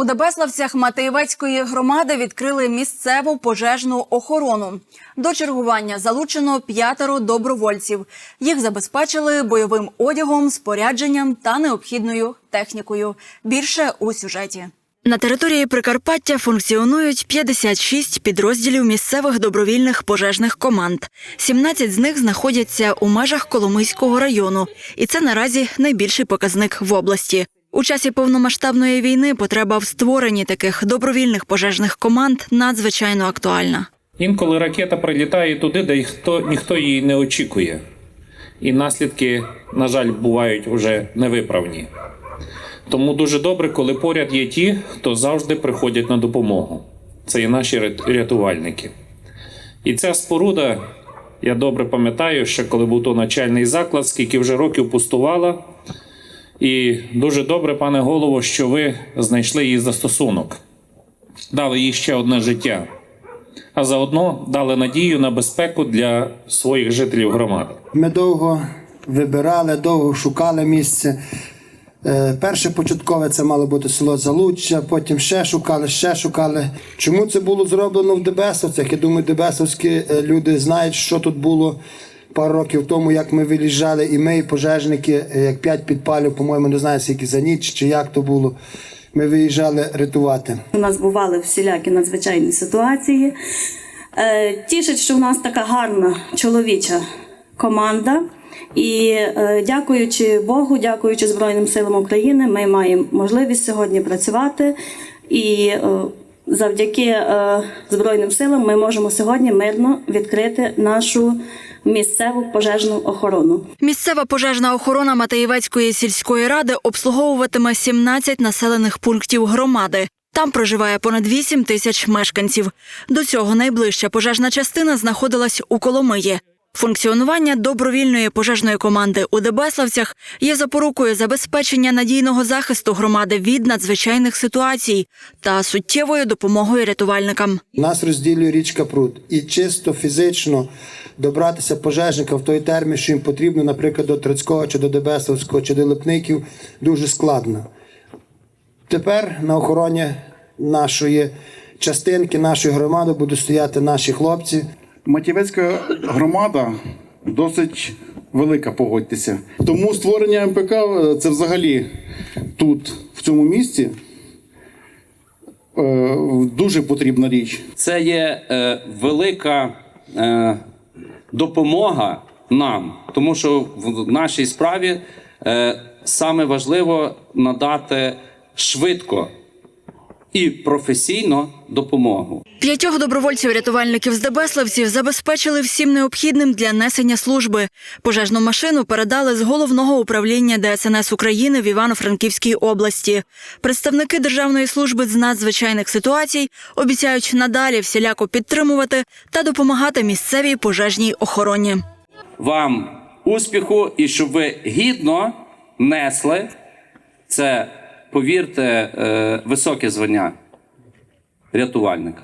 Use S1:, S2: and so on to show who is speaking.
S1: У Дебеславцях Матеєвецької громади відкрили місцеву пожежну охорону. До чергування залучено п'ятеро добровольців. Їх забезпечили бойовим одягом, спорядженням та необхідною технікою. Більше у сюжеті. На території Прикарпаття функціонують 56 підрозділів місцевих добровільних пожежних команд. 17 з них знаходяться у межах Коломийського району, і це наразі найбільший показник в області. У часі повномасштабної війни потреба в створенні таких добровільних пожежних команд надзвичайно актуальна.
S2: Інколи ракета прилітає туди, де ніхто, ніхто її не очікує. І наслідки, на жаль, бувають уже невиправні. Тому дуже добре, коли поряд є ті, хто завжди приходять на допомогу. Це і наші рятувальники. І ця споруда, я добре пам'ятаю, ще коли був то начальний заклад, скільки вже років пустувала. І дуже добре, пане голово, що ви знайшли її застосунок, дали їй ще одне життя а заодно дали надію на безпеку для своїх жителів громади.
S3: Ми довго вибирали, довго шукали місце. Е, Перше початкове це мало бути село Залуччя, потім ще шукали, ще шукали. Чому це було зроблено в Дебесовцях? Я думаю, дебесовські е, люди знають, що тут було пару років тому, як ми виїжджали, і ми, і пожежники, е, як п'ять підпалів, по-моєму, не знаю, скільки за ніч чи як то було. Ми виїжджали рятувати.
S4: У нас бували всілякі надзвичайні ситуації. Е, Тішить, що в нас така гарна чоловіча команда. І е, дякуючи Богу, дякуючи Збройним силам України, ми маємо можливість сьогодні працювати. І завдяки е, Збройним силам ми можемо сьогодні мирно відкрити нашу місцеву пожежну охорону.
S1: Місцева пожежна охорона Матеєвецької сільської ради обслуговуватиме 17 населених пунктів громади. Там проживає понад 8 тисяч мешканців. До цього найближча пожежна частина знаходилась у Коломиї. Функціонування добровільної пожежної команди у Дебеславцях є запорукою забезпечення надійного захисту громади від надзвичайних ситуацій та суттєвою допомогою рятувальникам.
S3: Нас розділює річка Прут. І чисто фізично добратися пожежника в той термін, що їм потрібно, наприклад, до Трицького чи до Дебесовського, чи до Липників, дуже складно. Тепер на охороні нашої частинки, нашої громади будуть стояти наші хлопці.
S5: Матівецька громада досить велика, погодьтеся. Тому створення МПК е, це взагалі тут, в цьому місці, е, дуже потрібна річ.
S6: Це є е, велика допомога нам, тому що в нашій справі е, саме важливо надати швидко і професійно допомогу.
S1: П'ятьох добровольців-рятувальників з Дебеславців забезпечили всім необхідним для несення служби. Пожежну машину передали з головного управління ДСНС України в Івано-Франківській області. Представники Державної служби з надзвичайних ситуацій обіцяють надалі всіляко підтримувати та допомагати місцевій пожежній охороні.
S6: Вам успіху і щоб ви гідно несли це, повірте, е, високе звання рятувальника.